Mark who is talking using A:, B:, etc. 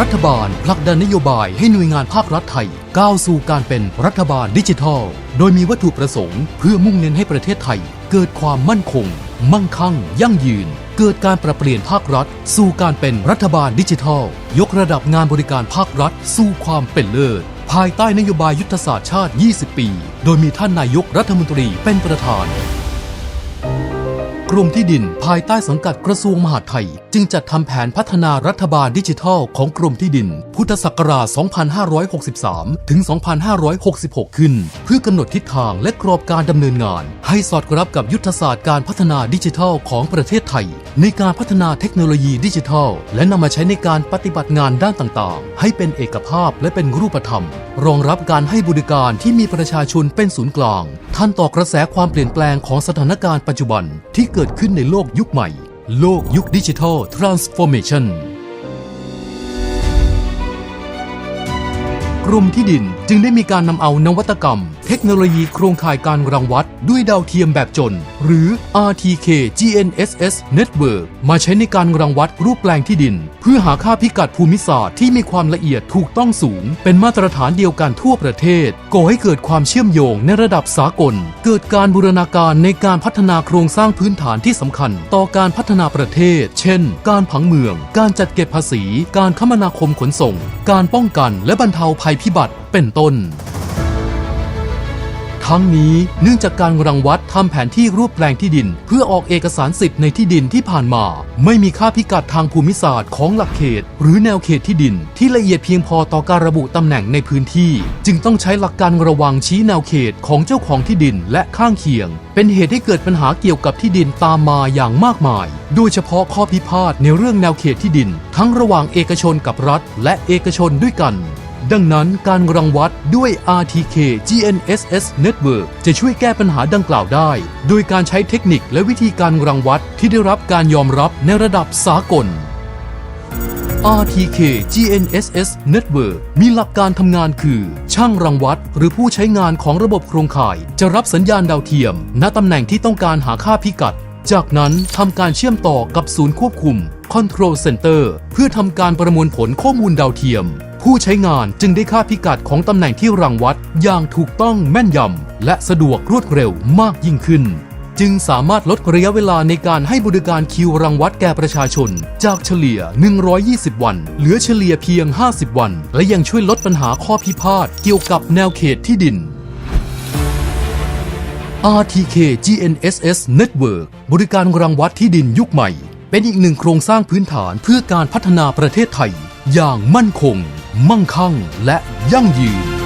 A: รัฐบาลผลักดันนโยบายให้หน่วยงานภาครัฐไทย ก้าวสู่การเป็นรัฐบาลดิจิทัล โดยมีวัตถุประสงค์ เพื่อมุ่งเน้นให้ประเทศไทย เกิดความมั่นคง มั่งคั่ง ยั่งยืน เกิดการปรับเปลี่ยนภาครัฐ สู่การเป็นรัฐบาลดิจิทัล ยกระดับงานบริการภาครัฐ สู่ความเป็นเลิศภายใต้นโยบายยุทธศาสตร์ชาติ 20 ปี โดยมีท่านนายกรัฐมนตรีเป็นประธาน รมที่ดินภายใต้สังกัดกระทรวงมหาดไทย จึงจัดทำแผนพัฒนารัฐบาลดิจิทัลของกรมที่ดิน พุทธศักราช 2563 ถึง 2566 ขึ้น เพื่อกำหนดทิศทางและกรอบการดำเนินงาน ให้สอดรับกับยุทธศาสตร์การพัฒนาดิจิทัลของประเทศไทย ในการพัฒนาเทคโนโลยีดิจิทัล และนำมาใช้ในการปฏิบัติงานด้านต่างๆ ให้เป็นเอกภาพและเป็นรูปธรรม รองรับการให้บริการที่มีประชาชนเป็นศูนย์กลาง ท่านต่อกระแสความเปลี่ยนแปลงของสถานการณ์ปัจจุบันที่เกิดขึ้นในโลกยุคใหม่ โลกยุคดิจิทัลทรานส์ฟอร์เมชันกรมที่ดินจึงได้มีการนำเอานวัตกรรม ทคโนโลยีโครงข่ายการรังวัดด้วยดาวเทียมแบบจน หรือ RTK GNSS Network มาใช้ในการรังวัดรูปแปลงที่ดิน เพื่อหาค่าพิกัดภูมิศาสตร์ที่มีความละเอียดถูกต้องสูง เป็นมาตรฐานเดียวกันทั่วประเทศ ก่อให้เกิดความเชื่อมโยงในระดับสากล เกิดการบูรณาการในการพัฒนาโครงสร้างพื้นฐานที่สำคัญ ต่อการพัฒนาประเทศ เช่น การผังเมือง การจัดเก็บภาษี การคมนาคมขนส่ง การป้องกันและบรรเทาภัยพิบัติ เป็นต้น ทั้งนี้เนื่องจากการรังวัดทำแผนที่รูปแปลงที่ดิน เพื่อออกเอกสารสิทธิ์ในที่ดินที่ผ่านมา ไม่มีค่าพิกัดทางภูมิศาสตร์ของหลักเขต หรือแนวเขตที่ดิน ที่ละเอียดเพียงพอต่อการระบุตำแหน่งในพื้นที่ จึงต้องใช้หลักการระวังชี้แนวเขตของเจ้าของที่ดินและข้างเคียง เป็นเหตุให้เกิดปัญหาเกี่ยวกับที่ดินตามมาอย่างมากมาย โดยเฉพาะข้อพิพาทในเรื่องแนวเขตที่ดิน ทั้งระหว่างเอกชนกับรัฐ และเอกชนด้วยกัน ดังนั้นการรังวัดด้วย RTK GNSS Network จะช่วยแก้ปัญหาดังกล่าวได้ โดยการใช้เทคนิคและวิธีการรังวัดที่ได้รับการยอมรับในระดับสากล RTK GNSS Network มีหลักการทำงานคือ ช่างรังวัดหรือผู้ใช้งานของระบบโครงข่าย จะรับสัญญาณดาวเทียม ณตำแหน่งที่ต้องการหาค่าพิกัด จากนั้นทำการเชื่อมต่อกับศูนย์ควบคุม Control Center เพื่อทำการประมวลผลข้อมูลดาวเทียม ผู้ใช้งานจึงได้ค่าพิกัดของตำแหน่งที่รังวัดอย่างถูกต้องแม่นยำและสะดวกรวดเร็วมากยิ่งขึ้น จึงสามารถลดระยะเวลาในการให้บริการคิวรังวัดแก่ประชาชน จากเฉลี่ย 120 วัน เหลือเฉลี่ยเพียง 50 วัน และยังช่วยลดปัญหาข้อพิพาทเกี่ยวกับแนวเขตที่ดิน RTK GNSS Network บริการรังวัดที่ดินยุคใหม่ เป็นอีกหนึ่งโครงสร้างพื้นฐานเพื่อการพัฒนาประเทศไทยอย่างมั่นคง มั่งคั่งและยั่งยืน